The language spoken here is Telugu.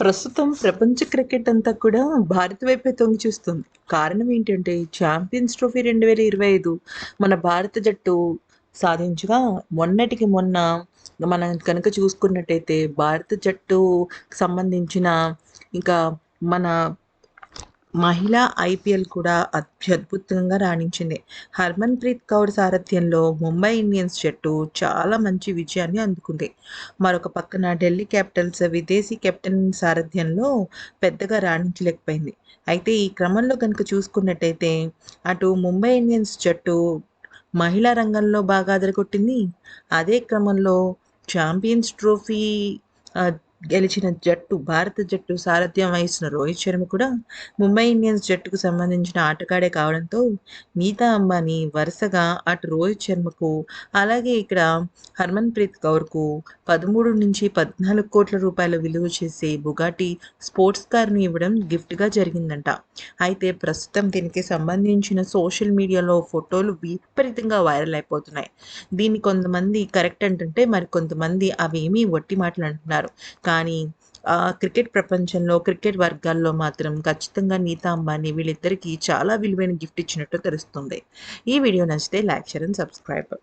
ప్రస్తుతం ప్రపంచ క్రికెట్ అంతా కూడా భారత్ వైపే తొంగి చూస్తుంది. కారణం ఏంటంటే ఛాంపియన్స్ ట్రోఫీ రెండు వేల ఇరవై ఐదు మన భారత జట్టు సాధించగా మొన్నటికి మొన్న మనం కనుక చూసుకున్నట్టయితే భారత జట్టు సంబంధించిన ఇంకా మన మహిళా ఐపీఎల్ కూడా అత్యద్భుతంగా రాణించింది. హర్మన్ ప్రీత్ కౌర్ సారథ్యంలో ముంబై ఇండియన్స్ జట్టు చాలా మంచి విజయాన్ని అందుకుంది. మరొక పక్కన ఢిల్లీ క్యాపిటల్స్ విదేశీ కెప్టెన్ సారథ్యంలో పెద్దగా రాణించలేకపోయింది. అయితే ఈ క్రమంలో కనుక చూసుకున్నట్టయితే అటు ముంబై ఇండియన్స్ జట్టు మహిళా రంగంలో బాగా అదరగొట్టింది. అదే క్రమంలో ఛాంపియన్స్ ట్రోఫీ గెలిచిన జట్టు భారత జట్టు సారథ్యం వహిస్తున్న రోహిత్ శర్మ కూడా ముంబై ఇండియన్స్ జట్టుకు సంబంధించిన ఆటగాడే కావడంతో నీతా అంబానీ వరుసగా అటు రోహిత్ శర్మకు అలాగే ఇక్కడ హర్మన్ ప్రీత్ కౌర్కు పదమూడు నుంచి పద్నాలుగు కోట్ల రూపాయల విలువ చేసే బుగాటి స్పోర్ట్స్ కార్ని ఇవ్వడం గిఫ్ట్గా జరిగిందంట. అయితే ప్రస్తుతం దీనికి సంబంధించిన సోషల్ మీడియాలో ఫోటోలు విపరీతంగా వైరల్ అయిపోతున్నాయి. దీన్ని కొంతమంది కరెక్ట్ అంటుంటే మరి కొంతమంది అవేమీ వట్టి మాటలు అంటున్నారు. కానీ క్రికెట్ ప్రపంచంలో క్రికెట్ వర్గాల్లో మాత్రం ఖచ్చితంగా నీతా అంబానీ వీళ్ళిద్దరికీ చాలా విలువైన గిఫ్ట్ ఇచ్చినట్టు తెలుస్తుంది. ఈ వీడియో నచ్చితే లైక్ షేర్ అండ్ సబ్స్క్రైబ్.